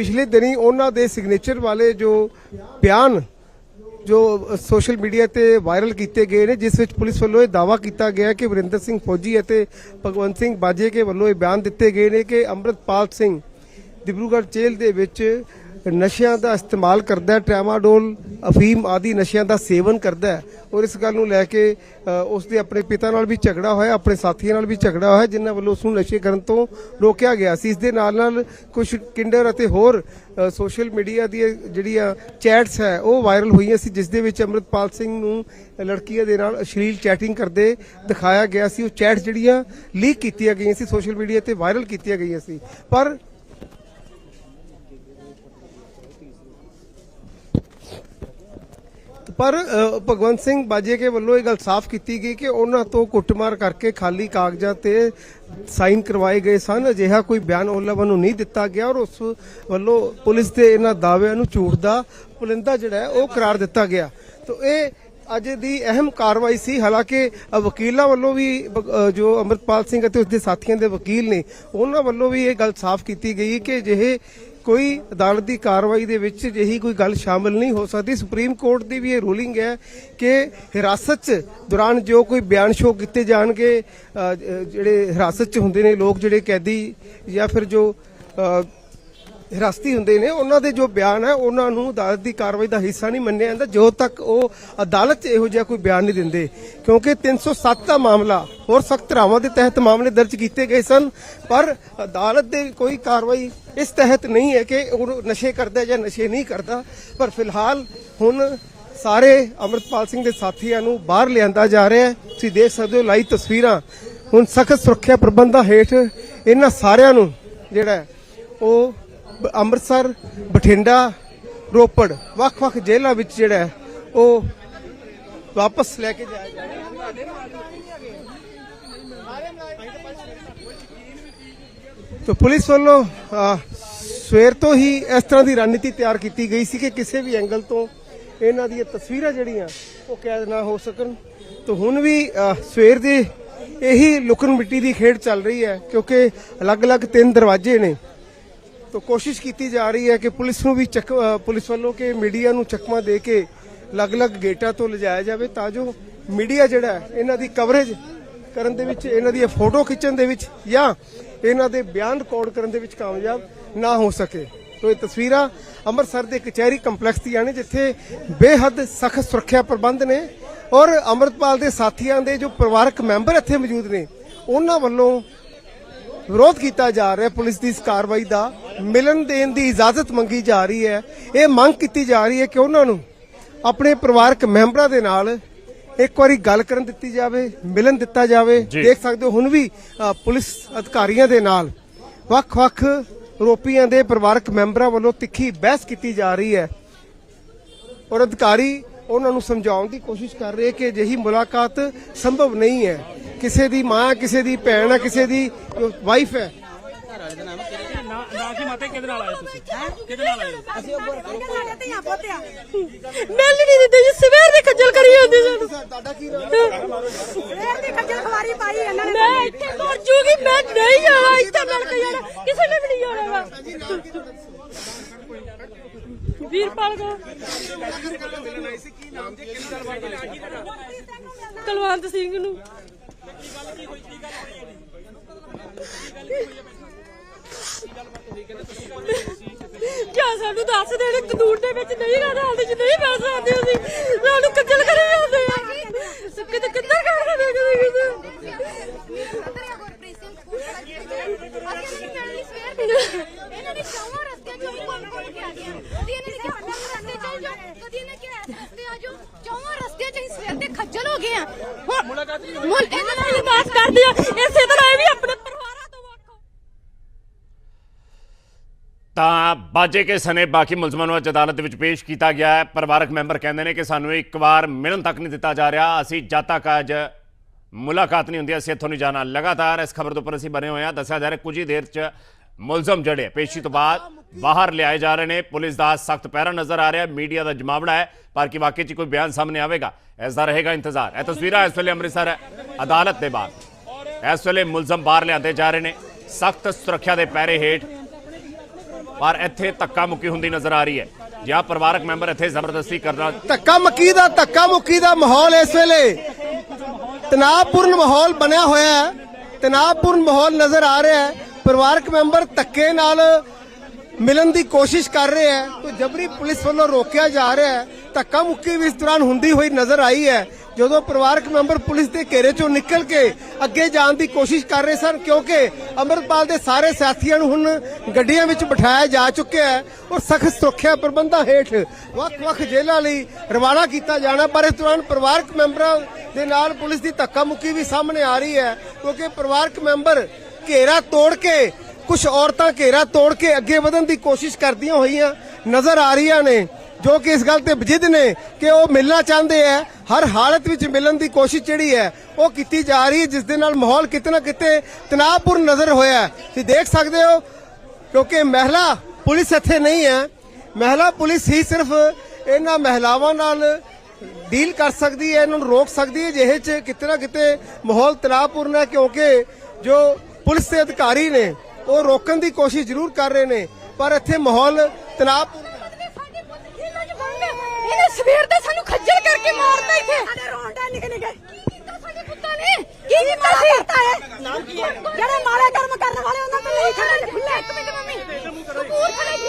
ਪਿਛਲੇ ਦਿਨੀ ਉਹਨਾਂ ਦੇ ਸਿਗਨੇਚਰ ਵਾਲੇ ਜੋ ਬਿਆਨ ਜੋ ਸੋਸ਼ਲ ਮੀਡੀਆ ਤੇ ਵਾਇਰਲ ਕੀਤੇ ਗਏ ਨੇ, ਜਿਸ ਵਿੱਚ ਪੁਲਿਸ ਵੱਲੋਂ ਇਹ ਦਾਵਾ ਕੀਤਾ ਗਿਆ ਕਿ ਵਰਿੰਦਰ ਸਿੰਘ ਫੌਜੀ ਅਤੇ ਭਗਵੰਤ ਸਿੰਘ ਬਾਜੇਕੇ ਵੱਲੋਂ ਇਹ ਬਿਆਨ ਦਿੱਤੇ ਗਏ ਨੇ ਕਿ ਅੰਮ੍ਰਿਤਪਾਲ ਸਿੰਘ ਡਿਬਰੂਗੜ੍ਹ ਜੇਲ੍ਹ ਦੇ ਵਿੱਚ ਨਸ਼ਿਆਂ ਦਾ ਇਸਤੇਮਾਲ ਕਰਦਾ ਹੈ ਟ੍ਰੈਮਾਡੋਲ ਅਫੀਮ ਆਦਿ ਨਸ਼ਿਆਂ ਦਾ ਸੇਵਨ ਕਰਦਾ ਹੈ ਔਰ ਇਸ ਗੱਲ ਨੂੰ ਲੈ ਕੇ ਅ, ਉਸ ਦੇ ਆਪਣੇ ਪਿਤਾ ਨਾਲ ਵੀ ਝਗੜਾ ਹੋਇਆ ਆਪਣੇ ਸਾਥੀਆਂ ਨਾਲ ਵੀ ਝਗੜਾ ਹੋਇਆ ਜਿਨ੍ਹਾਂ ਵੱਲੋਂ ਉਸ ਨੂੰ ਨਸ਼ੇ ਕਰਨ ਤੋਂ ਰੋਕਿਆ ਗਿਆ ਸੀ। ਇਸ ਦੇ ਨਾਲ ਨਾਲ ਕੁਝ ਕਿੰਡਰ ਅਤੇ ਹੋਰ ਸੋਸ਼ਲ ਮੀਡੀਆ ਦੀਆਂ ਜਿਹੜੀਆਂ ਚੈਟਸ ਹੈ ਉਹ ਵਾਇਰਲ ਹੋਈਆਂ ਸੀ ਜਿਸ ਦੇ ਵਿੱਚ ਅੰਮ੍ਰਿਤਪਾਲ ਸਿੰਘ ਨੂੰ ਲੜਕੀਆਂ ਦੇ ਨਾਲ ਅਸ਼ਲੀਲ ਚੈਟਿੰਗ ਕਰਦੇ ਦਿਖਾਇਆ ਗਿਆ ਸੀ। ਉਹ ਚੈਟ ਜਿਹੜੀਆਂ ਲੀਕ ਕੀਤੀਆਂ ਗਈਆਂ ਸੀ ਸੋਸ਼ਲ ਮੀਡੀਆ ਤੇ ਵਾਇਰਲ ਕੀਤੀਆਂ ਗਈਆਂ ਸੀ। ਪਰ ਪਰ ਭਗਵੰਤ ਸਿੰਘ ਬਾਜੇਕੇ ਵੱਲੋਂ ਇਹ ਗੱਲ ਸਾਫ਼ ਕੀਤੀ ਗਈ ਕਿ ਉਹਨਾਂ ਤੋਂ ਕੁੱਟਮਾਰ ਕਰਕੇ ਖਾਲੀ ਕਾਗਜ਼ਾਂ ਤੇ ਸਾਈਨ ਕਰਵਾਏ ਗਏ ਸਨ। ਅਜਿਹਾ ਕੋਈ ਬਿਆਨ ਉਹਨਾਂ ਵੱਲੋਂ ਨਹੀਂ ਦਿੱਤਾ ਗਿਆ ਔਰ ਉਸ ਵੱਲੋਂ ਪੁਲਿਸ ਦੇ ਇਹਨਾਂ ਦਾਅਵਿਆਂ ਨੂੰ ਝੂਠ ਦਾ ਪੁਲਿੰਦਾ ਜਿਹੜਾ ਉਹ ਕਰਾਰ ਦਿੱਤਾ ਗਿਆ। ਤਾਂ ਇਹ ਅੱਜ ਦੀ ਅਹਿਮ ਕਾਰਵਾਈ ਸੀ। ਹਾਲਾਂਕਿ ਵਕੀਲਾਂ ਵੱਲੋਂ ਵੀ ਜੋ ਅਮਰਪਾਲ ਸਿੰਘ ਅਤੇ ਉਸਦੇ ਸਾਥੀਆਂ ਦੇ ਵਕੀਲ ਨੇ, ਉਹਨਾਂ ਵੱਲੋਂ ਵੀ ਇਹ ਗੱਲ ਸਾਫ਼ ਕੀਤੀ ਗਈ ਕਿ ਜਿਹੇ ਕੋਈ ਅਦਾਲਤ ਦੀ ਕਾਰਵਾਈ ਦੇ ਵਿੱਚ ਜਿਹੀ ਕੋਈ ਗੱਲ ਸ਼ਾਮਲ ਨਹੀਂ ਹੋ ਸਕਦੀ। ਸੁਪਰੀਮ ਕੋਰਟ ਦੀ ਵੀ ਇਹ ਰੂਲਿੰਗ ਹੈ ਕਿ ਹਿਰਾਸਤ 'ਚ ਦੌਰਾਨ ਜੋ ਕੋਈ ਬਿਆਨ ਸ਼ੋ ਕੀਤੇ ਜਾਣਗੇ ਜਿਹੜੇ ਹਿਰਾਸਤ 'ਚ ਹੁੰਦੇ ਨੇ ਲੋਕ, ਜਿਹੜੇ ਕੈਦੀ ਜਾਂ ਫਿਰ ਜੋ ਹਿਰਾਸਤੀ ਹੁੰਦੇ ਨੇ, ਉਹਨਾਂ ਦੇ ਜੋ ਬਿਆਨ ਹੈ, ਉਹਨਾਂ ਨੂੰ ਅਦਾਲਤ ਦੀ ਕਾਰਵਾਈ ਦਾ ਹਿੱਸਾ ਨਹੀਂ ਮੰਨਿਆ ਜਾਂਦਾ ਜੋ ਤੱਕ ਉਹ ਅਦਾਲਤ 'ਚ ਇਹੋ ਜਿਹਾ ਕੋਈ ਬਿਆਨ ਨਹੀਂ ਦਿੰਦੇ, ਕਿਉਂਕਿ 307 ਦਾ ਮਾਮਲਾ ਹੋਰ ਸਖਤ ਧਾਰਾਵਾਂ ਦੇ ਤਹਿਤ ਮਾਮਲੇ ਦਰਜ ਕੀਤੇ ਗਏ ਸਨ, ਪਰ ਅਦਾਲਤ ਦੇ ਕੋਈ ਕਾਰਵਾਈ ਇਸ ਤਹਿਤ ਨਹੀਂ ਹੈ ਕਿ ਉਹ ਨਸ਼ੇ ਕਰਦਾ ਜਾਂ ਨਸ਼ੇ ਨਹੀਂ ਕਰਦਾ, ਪਰ ਫਿਲਹਾਲ ਹੁਣ ਸਾਰੇ ਅਮਰਪਾਲ ਸਿੰਘ ਦੇ ਸਾਥੀਆਂ ਨੂੰ ਬਾਹਰ ਲਿਆਂਦਾ ਜਾ ਰਿਹਾ ਹੈ। ਤੁਸੀਂ ਦੇਖ ਸਕਦੇ ਹੋ ਲਾਈਵ ਤਸਵੀਰਾਂ, ਹੁਣ ਸਖਤ ਸੁਰੱਖਿਆ ਪ੍ਰਬੰਧਾਂ ਹੇਠ ਇਹਨਾਂ ਸਾਰਿਆਂ ਨੂੰ ਜਿਹੜਾ ਉਹ ਅੰਮ੍ਰਿਤਸਰ, ਬਠਿੰਡਾ, ਰੋਪੜ, ਵੱਖ-ਵੱਖ ਜੇਲ੍ਹਾਂ ਵਿੱਚ ਜਿਹੜਾ ਉਹ ਵਾਪਸ ਲੈ ਕੇ ਜਾਇਆ ਜਾਏਗਾ ਤੋ ਪੁਲਿਸ ਵੱਲੋਂ ਸਵੇਰ ਤੋਂ ਹੀ ਇਸ ਤਰ੍ਹਾਂ ਦੀ ਰਣਨੀਤੀ ਤਿਆਰ ਕੀਤੀ ਗਈ ਸੀ ਕਿ ਕਿਸੇ ਵੀ ਐਂਗਲ ਤੋਂ ਇਹਨਾਂ ਦੀਆਂ ਤਸਵੀਰਾਂ ਜਿਹੜੀਆਂ, ਉਹ ਕੈਦ ਨਾ ਹੋ ਸਕਣ। ਤੋ ਹੁਣ ਵੀ ਸਵੇਰ ਦੇ ਇਹੀ ਲੁਕਣ ਮਿੱਟੀ ਦੀ ਖੇਡ ਚੱਲ ਰਹੀ ਹੈ, ਕਿਉਂਕਿ ਅਲੱਗ-ਅਲੱਗ ਤਿੰਨ ਦਰਵਾਜ਼ੇ ਨੇ। ਤੋ ਕੋਸ਼ਿਸ਼ ਕੀਤੀ ਜਾ ਰਹੀ ਹੈ ਕਿ ਪੁਲਿਸ ਨੂੰ ਵੀ ਚੱਕ ਪੁਲਿਸ ਵੱਲੋਂ ਕਿ ਮੀਡੀਆ ਨੂੰ ਚਕਮਾ ਦੇ ਕੇ ਅਲੱਗ-ਅਲੱਗ ਗੇਟਾਂ ਤੋਂ ਲਿਜਾਇਆ ਜਾਵੇ ਤਾਂ ਜੋ ਮੀਡੀਆ ਜਿਹੜਾ ਇਹਨਾਂ ਦੀ ਕਵਰੇਜ ਕਰਨ ਦੇ ਵਿੱਚ, ਇਹਨਾਂ ਦੀ ਫੋਟੋ ਖਿੱਚਣ ਦੇ ਵਿੱਚ ਜਾਂ ਇਹਨਾਂ ਦੇ ਬਿਆਨ ਰਿਕਾਰਡ ਕਰਨ ਦੇ ਵਿੱਚ ਕਾਮਯਾਬ ਨਾ ਹੋ ਸਕੇ। ਤੋ ਇਹ ਤਸਵੀਰਾਂ ਅੰਮ੍ਰਿਤਸਰ ਦੇ ਕਚਹਿਰੀ ਕੰਪਲੈਕਸ ਦੀਆਂ ਨੇ, ਜਿੱਥੇ ਬੇਹੱਦ ਸਖਤ ਸੁਰੱਖਿਆ ਪ੍ਰਬੰਧ ਨੇ ਔਰ ਅੰਮ੍ਰਿਤਪਾਲ ਦੇ ਸਾਥੀਆਂ ਦੇ ਜੋ ਪਰਿਵਾਰਕ ਮੈਂਬਰ ਇੱਥੇ ਮੌਜੂਦ ਨੇ, ਉਹਨਾਂ ਵੱਲੋਂ ਵਿਰੋਧ ਕੀਤਾ ਜਾ ਰਿਹਾ ਪੁਲਿਸ ਦੀ ਇਸ ਕਾਰਵਾਈ ਦਾ। ਮਿਲਣ ਦੇਣ ਦੀ ਇਜਾਜ਼ਤ ਮੰਗੀ ਜਾ ਰਹੀ ਹੈ। ਇਹ ਮੰਗ ਕੀਤੀ ਜਾ ਰਹੀ ਹੈ ਕਿ ਉਹਨਾਂ ਨੂੰ ਆਪਣੇ ਪਰਿਵਾਰਕ ਮੈਂਬਰਾਂ ਦੇ ਨਾਲ ਇੱਕ ਵਾਰੀ ਗੱਲ ਕਰਨ ਦਿੱਤੀ ਜਾਵੇ ਮਿਲਣ ਦਿੱਤਾ ਜਾਵੇ। ਦੇਖ ਸਕਦੇ ਹੋ ਹੁਣ ਵੀ ਪੁਲਿਸ ਅਧਿਕਾਰੀਆਂ ਦੇ ਨਾਲ ਵੱਖ-ਵੱਖ ਆਰੋਪੀਆਂ ਦੇ ਪਰਿਵਾਰਕ ਮੈਂਬਰਾਂ ਵੱਲੋਂ ਤਿੱਖੀ ਬਹਿਸ ਕੀਤੀ ਜਾ ਰਹੀ ਹੈ। ਔਰ ਅਧਿਕਾਰੀ ਉਹਨਾਂ ਨੂੰ ਸਮਝਾਉਣ ਦੀ ਕੋਸ਼ਿਸ਼ ਕਰ ਰਹੇ ਕਿ ਅਜਿਹੀ ਮੁਲਾਕਾਤ ਸੰਭਵ ਨਹੀਂ ਹੈ। ਕਿਸੇ ਦੀ ਮਾਂ ਕਿਸੇ ਦੀ ਭੈਣ ਹੈ ਕਿਸੇ ਦੀ ਵਾਈਫ ਹੈ। ਨਾ ਨਾ ਕੀ ਮਾਤੇ ਕਿਹਦੇ ਨਾਲ ਆਏ ਤੁਸੀਂ ਕਿਹਦੇ ਨਾਲ ਆਏ ਅਸੀਂ ਉਹ ਮਿਲ ਨਹੀਂ ਦਿੰਦੇ ਜੀ ਸਵੇਰ ਦੀ ਖੱਜਲ ਕਰੀ ਜਾਂਦੀ ਸਾਨੂੰ। ਤੁਹਾਡਾ ਕੀ ਸਵੇਰ ਦੀ ਖੱਜਲ ਖਵਾਰੀ ਪਾਈ ਇਹਨਾਂ ਨੇ। ਮੈਂ ਇੱਥੇ ਮਰ ਜੂਗੀ ਮੈਂ ਨਹੀਂ ਜਾਣਾ ਇੱਥੇ ਮਿਲ ਕੇ ਜਾਣਾ ਕਿਸੇ ਨੇ ਵੀ ਨਹੀਂ ਜਾਣਾ ਵੀਰਪਾਲ ਕੋ ਕਲਵੰਤ ਸਿੰਘ ਨੂੰ। ਕਿਆ ਸਾਨੂੰ ਦੱਸ ਦੇਣ ਕਾਨੂੰਨ ਦੇ ਵਿੱਚ ਨਹੀਂ ਰਹਿਣਾ ਹਾਲਤ ਚ ਨਹੀਂ ਬੈਠ ਸਕਦੇ ਅਸੀਂ ਸਾਨੂੰ ਕੱਜਲ ਕਰੀ ਜਾਂਦੇ ਆ। ਕਿਤੇ ਕਿੱਧਰ ਕਰ ਰਹੇ ਕਿਤੇ ਕਿਤੇ। ਇਹਨਾਂ ਨੇ ਚੌਵਾਂ ਰਸਤੇ ਚੋਂ ਹੀ ਕੋਲ ਕੋਲ ਕੇ ਆ ਗਿਆ ਕਦੀ ਇਹਨੇ ਕਿਹਾ ਪੰਜ ਰਸਤੇ ਚੱਲ ਜਾਓ। ਕਦੀ ਇਹਨੇ ਕਿਹਾ ਇਸ ਰਸਤੇ ਆ ਜਾਓ। ਚੌਵਾਂ ਰਸਤੇ ਚ ਹੀ ਸਵੇਰ ਦੇ ਖੱਜਲ ਹੋ ਗਏ ਆ। ਹੁਣ ਮੁਲਾਕਾਤ ਨਹੀਂ ਹੋਈ। ਇਹਨਾਂ ਨਾਲ ਇਹ ਬਾਤ ਕਰਦੇ ਆ। ਇਸੇ ਤਰ੍ਹਾਂ ਇਹ ਵੀ ਆਪਣੇ ਪਰਿਵਾਰਾਂ ਤੋਂ ਵੱਖ ਤਾਂ ਬਾਜੇ ਕੇ ਸਨੇ ਬਾਕੀ ਮੁਲਜ਼ਮਾਂ ਨੂੰ ਅੱਜ ਅਦਾਲਤ ਦੇ ਵਿੱਚ ਪੇਸ਼ ਕੀਤਾ ਗਿਆ ਹੈ। ਪਰਿਵਾਰਕ ਮੈਂਬਰ ਕਹਿੰਦੇ ਨੇ ਕਿ ਸਾਨੂੰ ਇੱਕ ਵਾਰ ਮਿਲਣ ਤੱਕ ਨਹੀਂ ਦਿੱਤਾ ਜਾ ਰਿਹਾ। ਅਸੀਂ ਜਦ ਤੱਕ ਅੱਜ ਮੁਲਾਕਾਤ ਨਹੀਂ ਹੁੰਦੀ ਅਸੀਂ ਇੱਥੋਂ ਨਹੀਂ ਜਾਣਾ। ਲਗਾਤਾਰ ਇਸ ਖਬਰ ਦੇ ਉੱਪਰ ਅਸੀਂ ਬਣੇ ਹੋਏ ਹਾਂ। ਦੱਸਿਆ ਜਾ ਰਿਹਾ ਕੁਝ ਹੀ ਦੇਰ 'ਚ ਮੁਲਜ਼ਮ ਜਿਹੜੇ ਪੇਸ਼ੀ ਤੋਂ ਬਾਅਦ ਬਾਹਰ ਲਿਆਏ ਜਾ ਰਹੇ ਨੇ। ਪੁਲਿਸ ਦਾ ਸਖਤ ਪਹਿਰਾ ਨਜ਼ਰ ਆ ਰਿਹਾ ਮੀਡੀਆ ਦਾ ਜਮਾਵੜਾ ਹੈ, ਪਰ ਕੀ ਵਾਕਈ 'ਚ ਕੋਈ ਬਿਆਨ ਸਾਹਮਣੇ ਆਵੇਗਾ? ਇਸ ਦਾ ਰਹੇਗਾ ਇੰਤਜ਼ਾਰ। ਇਹ ਤਸਵੀਰਾਂ ਇਸ ਵੇਲੇ ਅੰਮ੍ਰਿਤਸਰ ਅਦਾਲਤ ਦੇ ਬਾਹਰ। ਇਸ ਵੇਲੇ ਮੁਲਜ਼ਮ ਬਾਹਰ ਲਿਆਂਦੇ ਜਾ ਰਹੇ ਨੇ, ਸਖਤ ਸੁਰੱਖਿਆ ਦੇ ਪਹਿਰੇ ਹੇਠ। ਪਰ ਇੱਥੇ ਧੱਕਾ ਮੁੱਕੀ ਹੁੰਦੀ ਨਜ਼ਰ ਆ ਰਹੀ ਹੈ। ਜਾਂ ਪਰਿਵਾਰਕ ਮੈਂਬਰ ਇੱਥੇ ਜ਼ਬਰਦਸਤੀ ਕਰਨਾ ਧੱਕਾ ਮੱਕੀ ਦਾ, ਧੱਕਾ ਮੁੱਕੀ ਦਾ ਮਾਹੌਲ ਇਸ ਵੇਲੇ। ਤਣਾਅਪੂਰਨ ਮਾਹੌਲ ਬਣਿਆ ਹੋਇਆ ਹੈ। ਤਣਾਅਪੂਰਨ ਮਾਹੌਲ ਨਜ਼ਰ ਆ ਰਿਹਾ ਹੈ। ਪਰਿਵਾਰਕ ਮੈਂਬਰ ਧੱਕੇ ਨਾਲ ਮਿਲਣ ਦੀ ਕੋਸ਼ਿਸ਼ ਕਰ ਰਹੇ ਹੈ, ਤੇ ਜਬਰੀ ਪੁਲਿਸ ਵੱਲੋਂ ਰੋਕਿਆ ਜਾ ਰਿਹਾ ਹੈ, ਧੱਕਾ ਮੁੱਕੀ ਵੀ ਇਸ ਦੌਰਾਨ ਹੁੰਦੀ ਹੋਈ ਨਜ਼ਰ ਆਈ ਹੈ। ਜਦੋਂ ਪਰਿਵਾਰਕ ਮੈਂਬਰ ਪੁਲਿਸ ਦੇ ਘੇਰੇ ਚੋਂ ਨਿਕਲ ਕੇ ਅੱਗੇ ਜਾਣ ਦੀ ਕੋਸ਼ਿਸ਼ ਕਰ ਰਹੇ ਸਨ, ਕਿਉਂਕਿ ਅਮਰਪਾਲ ਦੇ ਸਾਰੇ ਸਾਥੀਆਂ ਨੂੰ ਹੁਣ ਗੱਡੀਆਂ ਵਿੱਚ ਬਿਠਾਇਆ ਜਾ ਚੁੱਕਿਆ ਹੈ ਔਰ ਸਖਤ ਸੁਰੱਖਿਆ ਪ੍ਰਬੰਧਾਂ ਹੇਠ ਵੱਖ-ਵੱਖ ਜੇਲ੍ਹਾਂ ਲਈ ਰਵਾਨਾ ਕੀਤਾ ਜਾਣਾ। ਪਰ ਇਸ ਦੌਰਾਨ ਪਰਿਵਾਰਕ ਮੈਂਬਰਾਂ ਦੇ ਨਾਲ ਪੁਲਿਸ ਦੀ ਧੱਕਾ ਮੁੱਕੀ ਵੀ ਸਾਹਮਣੇ ਆ ਰਹੀ ਹੈ, ਕਿਉਂਕਿ ਪਰਿਵਾਰਕ ਮੈਂਬਰ ਘੇਰਾ ਤੋੜ ਕੇ ਕੁਝ ਔਰਤਾਂ ਘੇਰਾ ਤੋੜ ਕੇ ਅੱਗੇ ਵਧਣ ਦੀ ਕੋਸ਼ਿਸ਼ ਕਰਦੀਆਂ ਹੋਈਆਂ ਨਜ਼ਰ ਆ ਰਹੀਆਂ ਨੇ, ਜੋ ਕਿ ਇਸ ਗੱਲ ਤੇ ਬਜਿੱਦ ਨੇ ਕਿ ਉਹ ਮਿਲਣਾ ਚਾਹੁੰਦੇ ਆ ਹਰ ਹਾਲਤ ਵਿੱਚ ਮਿਲਣ ਦੀ ਕੋਸ਼ਿਸ਼ ਜਿਹੜੀ ਹੈ ਉਹ ਕੀਤੀ ਜਾ ਰਹੀ ਹੈ, ਜਿਸ ਦੇ ਨਾਲ ਮਾਹੌਲ ਕਿਤੇ ਨਾ ਕਿਤੇ ਤਣਾਅਪੂਰਨ ਨਜ਼ਰ ਹੋਇਆ ਤੁਸੀਂ ਦੇਖ ਸਕਦੇ ਹੋ, ਕਿਉਂਕਿ ਮਹਿਲਾ ਪੁਲਿਸ ਇੱਥੇ ਨਹੀਂ ਹੈ ਮਹਿਲਾ ਪੁਲਿਸ ਹੀ ਸਿਰਫ ਇਹਨਾਂ ਮਹਿਲਾਵਾਂ ਨਾਲ ਡੀਲ ਕਰ ਸਕਦੀ ਹੈ ਇਹਨਾਂ ਨੂੰ ਰੋਕ ਸਕਦੀ ਹੈ ਜਿਹੇ ਚ ਕਿਤੇ ਨਾ ਕਿਤੇ ਮਾਹੌਲ ਤਣਾਅਪੂਰਨ ਹੈ ਕਿਉਂਕਿ ਜੋ ਪੁਲਿਸ ਦੇ ਅਧਿਕਾਰੀ ਨੇ ਉਹ ਰੋਕਣ ਦੀ ਕੋਸ਼ਿਸ਼ ਜ਼ਰੂਰ ਕਰ ਰਹੇ ਨੇ ਪਰ ਇੱਥੇ ਮਾਹੌਲ ਤਣਾਅਪੂਰਨ ਇਹਨੇ ਸਵੇਰ ਦੇ ਸਾਨੂੰ ਖੱਜਲ ਕਰਕੇ ਮਾਰਤਾ ਇੱਥੇ। ਸਾਡੇ ਰੋਂਡਾ ਨਿਕ ਨਿਕ। ਕੀ ਕੀਤਾ ਸਾਡੇ ਪੁੱਤਾਂ ਨੇ? ਕੀ ਕੀਤਾ ਸੀ? ਜਿਹੜੇ ਮਾੜੇ ਕਰਮ ਕਰਨ ਵਾਲੇ ਉਹਨਾਂ ਤੋਂ ਨਹੀਂ ਖੜੇ ਖੁੱਲੇ ਇੱਕ ਮਿੰਟ ਮੰਮੀ। ਕਪੂਰ ਖੜੇ ਕੀ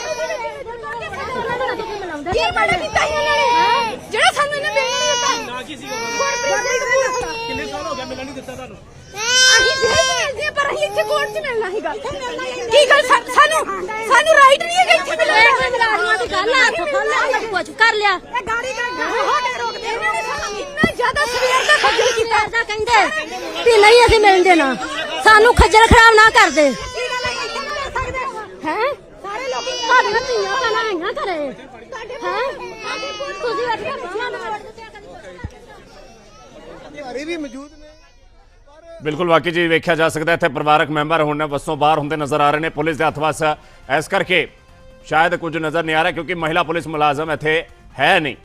ਬੜਾ ਕੀਤਾ ਸੀ ਉਹਨਾਂ ਨੇ? ਜਿਹੜਾ ਸਾਨੂੰ ਇਹਨੇ ਮਿਲਣ ਨਹੀਂ ਦਿੱਤਾ? ਨਾ ਕੀ ਸੀ ਗੁਰਪ੍ਰੀਤ ਕਿੰਨੇ ਸਾਲ ਹੋ ਗਏ ਮਿਲਣ ਨਹੀਂ ਦਿੱਤਾ ਤੁਹਾਨੂੰ ਅਸੀਂ ਜੇਲ੍ਹ ਚ ਮਿਲਦੇ ਹਾਂ, ਪਰ ਅਸੀਂ ਇੱਥੇ ਕੋਰਟ 'ਚ ਮਿਲਣਾ ਸੀਗਾ? ਕੀ ਗੱਲ? ਸਾ- ਸਾਨੂੰ ਸਾਨੂੰ ਰਾਈਟ ਨਹੀਂ ਹੈਗਾ ਇੱਥੇ ਮਿਲਣ ਦੀ। ਗੱਲ ਆ ਖੋਲ ਕੁਝ ਕਰ ਲਿਆ। ਇਹ ਗਾੜੀ ਕਰ ਹੋ ਕੇ ਰੋਕਦੇ ਇਹਨਾਂ ਨੇ ਸਾਨੂੰ ਇੰਨਾ ਜ਼ਿਆਦਾ ਸਵੇਰ ਦਾ ਖੱਜਲ ਕੀਤਾ। ਐਸਾ ਕਹਿੰਦੇ ਵੀ ਨਹੀਂ ਅਸੀਂ ਮਿਲਣ ਦੇਣਾ। ਸਾਨੂੰ ਖੱਜਲ ਖਰਾਬ ਨਾ ਕਰਦੇ। ਕੀ ਗੱਲ ਹੈ ਇੱਥੇ ਨਹੀਂ ਮਿਲ ਸਕਦੇ ਹੈ ਸਾਰੇ ਲੋਕੀ ਤੁਹਾਡੀਆਂ ਧੀਆਂ ਭੈਣਾਂ ਆਈਆਂ ਘਰੇ ਹੈ ਤੁਸੀਂ ਅੱਗੇ ਬੱਚਿਆਂ ਨੂੰ ਅਧਿਕਾਰੀ ਵੀ ਮੌਜੂਦ ਨੇ। ਬਿਲਕੁਲ ਵਾਕਈ ਜੀ ਵੇਖਿਆ ਜਾ ਸਕਦਾ ਹੈ ਇੱਥੇ ਪਰਿਵਾਰਕ ਮੈਂਬਰ ਹੁਣ ਬੱਸੋਂ ਬਾਹਰ ਹੁੰਦੇ ਨਜ਼ਰ ਆ ਰਹੇ ਨੇ। ਪੁਲਿਸ ਦੇ ਹੱਥ ਵਸ ਇਸ ਕਰਕੇ ਸ਼ਾਇਦ ਕੁਝ ਨਜ਼ਰ ਨਹੀਂ ਆ ਰਿਹਾ ਕਿਉਂਕਿ ਮਹਿਲਾ ਪੁਲਿਸ ਮੁਲਾਜ਼ਮ ਇੱਥੇ ਹੈ ਨਹੀਂ।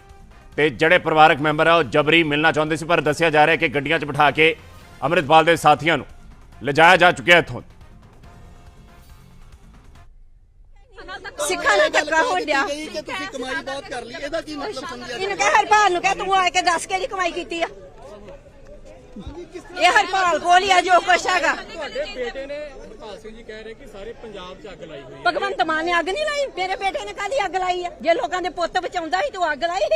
ਤੇ ਜਿਹੜੇ ਪਰਿਵਾਰਕ ਮੈਂਬਰ ਆ ਉਹ ਜਬਰੀ ਮਿਲਣਾ ਚਾਹੁੰਦੇ ਸੀ ਪਰ ਦੱਸਿਆ ਜਾ ਰਿਹਾ ਕਿ ਗੱਡੀਆਂ 'ਚ ਬਿਠਾ ਕੇ ਅੰਮ੍ਰਿਤਪਾਲ ਦੇ ਸਾਥੀਆਂ ਨੂੰ ਲਿਜਾਇਆ ਜਾ ਚੁੱਕਿਆ ਇੱਥੋਂ। ਸਿੱਖਾਂ ਨੂੰ ਧੱਕਾ ਹੋਣ ਡਿਆ। ਕਿ ਤੁਸੀਂ ਕਮਾਈ ਬਹੁਤ ਕਰ ਲਈ ਇਹਦਾ ਕੀ ਮਤਲਬ ਸਮਝਿਆ ਇਹਨੂੰ ਕਹਿ ਹਰਪਾਲ ਨੂੰ ਕਹਿ ਤੂੰ ਆ ਕੇ ਦੱਸ ਕਿਹੜੀ ਕਮਾਈ ਕੀਤੀ ਆ? ਇਹ ਹਰਪਾਲ ਕੋਲ ਹੀ ਆ ਜੋ ਕੁਛ ਹੈਗਾ। ਤੁਹਾਡੇ ਬੇਟੇ ਨੇ ਹਰਪਾਲ ਸਿੰਘ ਜੀ ਕਹਿ ਰਹੇ ਕਿ ਸਾਰੇ ਪੰਜਾਬ 'ਚ ਅੱਗ ਲਾਈ ਹੋਈ ਹੈ। ਭਗਵੰਤ ਮਾਨ ਨੇ ਅੱਗ ਨਹੀਂ ਲਾਈ? ਮੇਰੇ ਬੇਟੇ ਨੇ ਕਾਹਦੀ ਅੱਗ ਲਾਈ ਆ? ਜੇ ਲੋਕਾਂ ਦੇ ਪੁੱਤ ਬਚਾਉਂਦਾ ਸੀ ਤੂੰ ਅੱਗ ਲਾਈ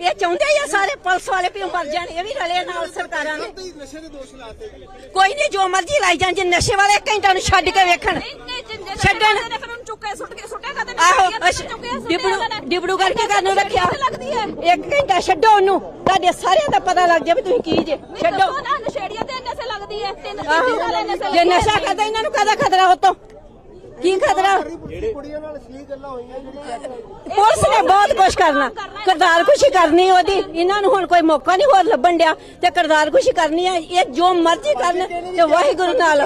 ਇਹ ਚਾਹੁੰਦੇ ਆ ਸਾਰੇ ਪੁਲਿਸ ਵਾਲੇ ਵੀ ਮਰ ਜਾਣ ਇਹ ਵੀ ਰਲੇ ਨਾਲ ਸਰਕਾਰਾਂ ਨੇ। ਨਸ਼ੇ ਦੇ ਦੋਸ਼ ਲਾਤੇ। ਗਏ ਕੋਈ ਨਹੀਂ ਜੋ ਮਰਜ਼ੀ ਲਾਈ ਜਾਣ ਜੇ ਨਸ਼ੇ ਵਾਲੇ ਘੰਟਾ ਨੂੰ ਛੱਡ ਕੇ ਵੇਖਣ। ਛੱਡਣ। ਚੁੱਕੇ ਸੁੱਟ ਕੇ ਕਦੇ ਆਹੋ ਡਿਬੜੂ ਡਿਬੜੂ ਕਰਕੇ ਕਰਨ ਰੱਖਿਆ। ਇੱਕ ਘੰਟਾ ਛੱਡੋ ਉਹਨੂੰ। ਤੁਹਾਡੇ ਸਾਰਿਆਂ ਦਾ ਪਤਾ ਲੱਗ ਜਾਵੇ ਤੁਸੀਂ ਕੀ ਜੇ। ਛੱਡੋ। ਨਾ ਨਸ਼ੇੜੀਆਂ ਤੇ ਨਸ਼ੇ ਲੱਗਦੀ ਹੈ। ਤਿੰਨ ਆਹੋ। ਜੇ ਨਸ਼ਾ ਕਰਦਾ ਇਹਨਾਂ ਨੂੰ ਕਾਹਦਾ ਖਤਰਾ ਉਤੋਂ ਕੀ ਖਤਰਾ ਕੁੜੀਆਂ ਨਾਲ ਸੀ ਗੱਲਾਂ ਹੋਈਆਂ ਜਿਹੜੀਆਂ ਪੁਲਿਸ ਨੇ ਬਹੁਤ ਕੁਝ ਕਰਨਾ। ਕਰਤਾਰ ਖੁਸ਼ੀ ਕਰਨੀ ਉਹਦੀ। ਇਹਨਾਂ ਨੂੰ ਹੁਣ ਕੋਈ ਮੌਕਾ ਨਹੀਂ ਹੋਰ ਲੱਭਣ ਡਿਆ ਤੇ ਕਰਤਾਰ ਖੁਸ਼ੀ ਕਰਨੀ ਹੈ ਇਹ ਜੋ ਮਰਜ਼ੀ ਕਰਨ ਤੇ ਵਾਹਿਗੁਰੂ ਨਾਲ।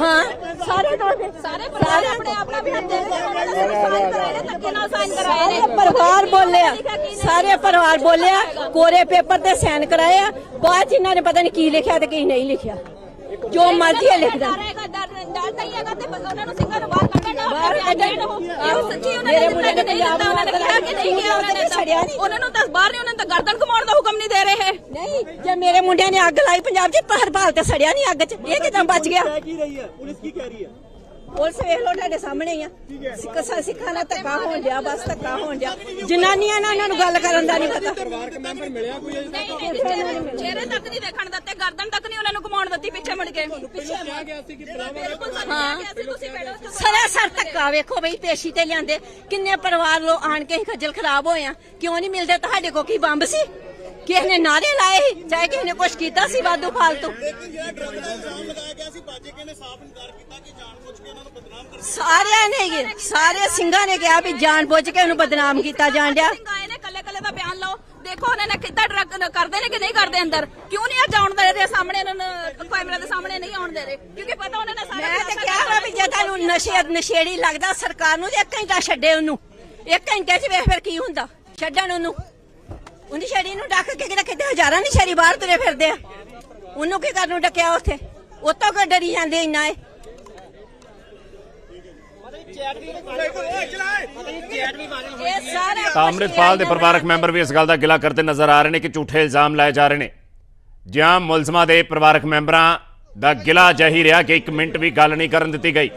ਹਾਂ। ਸਾਰੇ ਤੋਂ ਸਾਰੇ ਸਾਰੇ ਆਪਣੇ ਆਪਣਾ ਵੀ ਹੱਥ ਦੇ ਸਾਈਨ ਕਰਾਏ ਨੇ ਧੱਕੇ ਨਾਲ ਸਾਈਨ ਕਰਾਏ ਨੇ। ਸਾਰੇ ਪਰਿਵਾਰ ਬੋਲਿਆ। ਸਾਰੇ ਪਰਿਵਾਰ ਬੋਲਿਆ। ਕੋਰੇ ਪੇਪਰ ਤੇ ਸਾਈਨ ਕਰਾਏ ਆ। ਬਾਅਦ ਚ ਇਹਨਾਂ ਨੇ ਪਤਾ ਨਹੀਂ ਕੀ ਲਿਖਿਆ ਤੇ ਕੀ ਨਹੀਂ ਲਿਖਿਆ। ਜੋ ਮਰਜ਼ੀ ਹੈ ਲਿਖਦਾ ਡਰੇਗਾ ਡਰ ਡਰ ਤਾਂ ਹੀ ਹੈਗਾ ਤੇ ਉਹਨਾਂ ਨੂੰ ਸਿੰਘਾਂ ਨੂੰ ਬਾਹਰ ਕੱਢਣਾ ਬਾਹਰ ਕੱਢਣ। ਇਹ ਸੱਚੀ ਉਹਨਾਂ ਮੇਰੇ ਨੇ ਮੁੰਡੇ ਨੇ ਨਹੀਂ ਦਿੱਤਾ ਉਹਨਾਂ ਨੇ ਕਿਹਾ ਕਿ ਨਹੀਂ ਗਿਆ ਉਹਨਾਂ ਨੇ ਛੱਡਿਆ ਨਹੀਂ। ਉਹਨਾਂ ਨੂੰ ਤਾਂ ਬਾਹਰ ਨਹੀਂ ਉਹਨਾਂ ਨੂੰ ਤਾਂ ਗਰਦਨ ਘੁਮਾਉਣ ਦਾ ਹੁਕਮ ਨਹੀਂ ਦੇ ਰਹੇ। ਨਹੀਂ ਜੇ ਮੇਰੇ ਮੁੰਡਿਆਂ ਨੇ ਅੱਗ ਲਾਈ ਪੰਜਾਬ 'ਚ ਪਰ ਹਰਪਾਲ ਤੇ ਸੜਿਆ ਨਹੀਂ ਅੱਗ 'ਚ। ਇਹ ਕਿਦਾਂ ਬਚ ਗਿਆ? ਕੀ ਰਹੀ ਹੈ ਪੁਲਿਸ ਕੀ ਕਹਿ ਰਹੀ ਹੈ? ਪੁਲਿਸ ਵੇਖ ਲੋ ਤੁਹਾਡੇ ਸਾਹਮਣੇ ਹੀ ਆ। ਸਿੱਖਾ ਸਿੱਖਾਂ ਨਾਲ ਧੱਕਾ ਹੋਣ ਡਿਆ ਬਸ ਧੱਕਾ ਹੋਣ ਡਿਆ। ਜਨਾਨੀਆਂ ਨਾਲ ਉਹਨਾਂ ਨੂੰ ਗੱਲ ਕਰਨ ਦਾ ਨਹੀਂ ਪਤਾ। ਪਰਿਵਾਰਕ ਮੈਂਬਰ ਮਿਲਿਆ ਕੋਈ ਅਜੇ ਤੱਕ? ਚਿਹਰੇ ਤੱਕ ਨਹੀਂ ਦੇਖਣ ਦਿੱਤੇ ਗਰਦਨ ਤੱਕ ਨਹੀਂ ਉਹਨਾਂ ਨੂੰ ਘੁਮਾਉਣ ਦਿੱਤੀ ਪਿੱਛੇ ਮੁੜ ਕੇ। ਕਿਹਾ ਗਿਆ ਸੀ ਕਿ ਬਿਲਕੁਲ ਸਾਨੂੰ ਕਿਹਾ ਸੀ ਤੁਸੀਂ ਬੈਠੋ ਸਰਾਸਰ ਧੱਕਾ ਵੇਖੋ ਬਈ ਪੇਸ਼ੀ ਤੇ ਲਿਆਂਦੇ। ਕਿੰਨੇ ਪਰਿਵਾਰ ਲੋ ਆਣ ਕੇ ਹੀ ਖੱਜਲ ਖਰਾਬ ਹੋਏ ਆ। ਕਿਉਂ ਨਹੀਂ ਮਿਲਦੇ? ਤੁਹਾਡੇ ਕੋ ਕੀ ਬੰਬ ਸੀ? ਕਿਸੇ ਨੇ ਨਾਰੇ ਲਾਏ? ਸੀ ਚਾਹੇ ਕਿਸੇ ਨੇ ਕੁਛ ਕੀਤਾ ਸੀ ਵਾਧੂ ਫਾਲਤੂ। ਜਿਹੜਾ ਡਰਗ ਦਾ ਇਲਜ਼ਾਮ ਲਗਾਇਆ ਗਿਆ ਸੀ ਬਾਜੇਕੇ ਨੇ ਸਾਫ਼ ਇਨਕਾਰ ਕੀਤਾ ਕਿ ਜਾਣਬੁੱਝ ਕੇ ਇਹਨਾਂ ਨੂੰ ਬਦਨਾਮ ਕਰ ਸਾਰਿਆਂ ਨੇ ਹੀ- ਸਾਰੇ ਸਿੰਘਾਂ ਨੇ ਕਿਹਾ ਵੀ ਜਾਣ ਬੁੱਝ ਕੇ ਉਹਨੂੰ ਬਦਨਾਮ ਕੀਤਾ ਜਾਣ ਡਿਆ। ਸਿੰਘ ਆਏ ਨੇ ਕੱਲੇ ਕੱਲੇ ਦਾ ਬਿਆਨ ਲਓ। ਦੇਖੋ ਉਹਨਾਂ ਨੇ ਕਿੱਦਾਂ ਡਰਗ ਕਰਦੇ ਨੇ ਕਿ ਨਹੀਂ ਕਰਦੇ ਅੰਦਰ? ਕਿਉਂ ਨਹੀਂ ਅੱਜ ਆਉਣ ਦੇ ਰਹੇ ਸਾਹਮਣੇ ਉਹਨਾਂ ਨੂੰ ਕੈਮਰਾ ਦੇ ਸਾਹਮਣੇ ਨਹੀਂ ਆਉਣ ਦੇ ਰਹੇ। ਕਿਉਂਕਿ ਪਤਾ ਉਹਨਾਂ ਨੇ ਸਾਰਾ ਮੈਂ ਤੇ ਕਿਹਾ ਵਾ ਵੀ ਜੇ ਤੁਹਾਨੂੰ ਨਸ਼ੇ ਨਸ਼ੇੜੀ ਲੱਗਦਾ ਸਰਕਾਰ ਨੂੰ ਤੇ ਇੱਕ ਘੰਟਾ ਛੱਡੇ ਉਹਨੂੰ। ਇੱਕ ਘੰਟੇ 'ਚ ਵੇਖ ਫਿਰ ਕੀ ਹੁੰਦਾ। ਛੱਡਣ ਉਹਨੂੰ। ਉਹਦੀ ਛੜੀ ਨੂੰ ਡੱਕ ਕੇ ਕਿਤੇ ਕਿਤੇ ਹਜ਼ਾਰਾਂ ਨਸ਼ੇੜੀ ਬਾਹਰ ਤੁਰੇ ਫਿਰਦੇ ਆ। ਉਹਨੂੰ ਕੀ ਕਰਨ ਨੂੰ ਡੱਕਿਆ ਉੱਥੇ? ਉਤੋਂ ਕਿ ਡਰੀ ਜਾਂਦੇ ਇੰਨਾ ਇਹ ਇਹ ਸਾਰਾ ਤਾਂ ਅੰਮ੍ਰਿਤਪਾਲ ਦੇ ਪਰਿਵਾਰਕ ਮੈਂਬਰ ਵੀ ਇਸ ਗੱਲ ਦਾ ਗਿਲਾ ਕਰਦੇ ਨਜ਼ਰ ਆ ਰਹੇ ਨੇ ਕਿ ਝੂਠੇ ਇਲਜ਼ਾਮ ਲਾਏ ਜਾ ਰਹੇ ਨੇ। ਜਿਹਾਂ ਮੁਲਜ਼ਮਾਂ ਦੇ ਪਰਿਵਾਰਕ ਮੈਂਬਰਾਂ ਦਾ ਗਿਲਾ ਜਹੀ ਰਿਹਾ ਕਿ ਇੱਕ ਮਿੰਟ ਵੀ ਗੱਲ ਨਹੀਂ ਕਰਨ ਦਿੱਤੀ ਗਈ।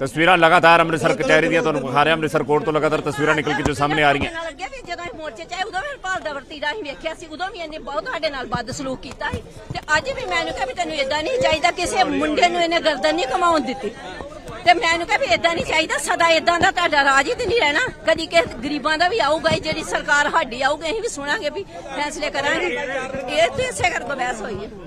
ਤਸਵੀਰਾਂ ਲਗਾਤਾਰ ਅੰਮ੍ਰਿਤਸਰ ਕਚਹਿਰੀ ਦੀਆਂ ਤੁਹਾਨੂੰ ਵਿਖਾ ਰਿਹਾ। ਅੰਮ੍ਰਿਤਸਰ ਕੋਰਟ ਤੋਂ ਲਗਾਤਾਰ ਤਸਵੀਰਾਂ ਨਿਕਲ ਕੇ ਜੋ ਸਾਹਮਣੇ ਆ ਰਹੀਆਂ। ਲੱਗਿਆ ਵੀ ਜਦੋਂ ਇਹ ਮੋਰਚੇ ਚਾਹੇ ਉਦੋਂ ਵੀ ਭਾਲ ਦਾ ਵਰਤੀਰਾ ਅਸੀਂ ਵੇਖਿਆ ਸੀ, ਉਦੋਂ ਵੀ ਇਹਨੇ ਬਹੁਤ ਸਾਡੇ ਨਾਲ ਬਦ ਸਲੂਕ ਕੀਤਾ ਸੀ। ਤੇ ਅੱਜ ਵੀ ਮੈਨੂੰ ਕਿਹਾ ਵੀ ਤੈਨੂੰ ਇਦਾਂ ਨਹੀਂ ਚਾਹੀਦਾ ਕਿਸੇ ਮੁੰਡੇ ਨੂੰ ਇਹਨੇ ਗਰਦਨ ਨਹੀਂ ਕਮਾਉਣ ਦਿੱਤੀ। ਤੇ ਮੈਨੂੰ ਕਿਹਾ ਵੀ ਇਦਾਂ ਨਹੀਂ ਚਾਹੀਦਾ, ਸਦਾ ਇਦਾਂ ਦਾ ਤੁਹਾਡਾ ਰਾਜ ਹੀ ਤੇ ਨਹੀਂ ਰਹਿਣਾ। ਕਦੀ ਕਿਸੇ ਗਰੀਬਾਂ ਦਾ ਵੀ ਆਊਗਾ ਜਿਹੜੀ ਸਰਕਾਰ ਸਾਡੀ ਆਊਗੀ, ਅਸੀਂ ਵੀ ਸੁਣਾਂਗੇ ਵੀ ਫੈਸਲੇ ਕਰਾਂਗੇ। ਇਹ ਤੇ ਇਸੇ ਕਰਕੇ ਬਹਿਸ ਹੋਈ ਹੈ।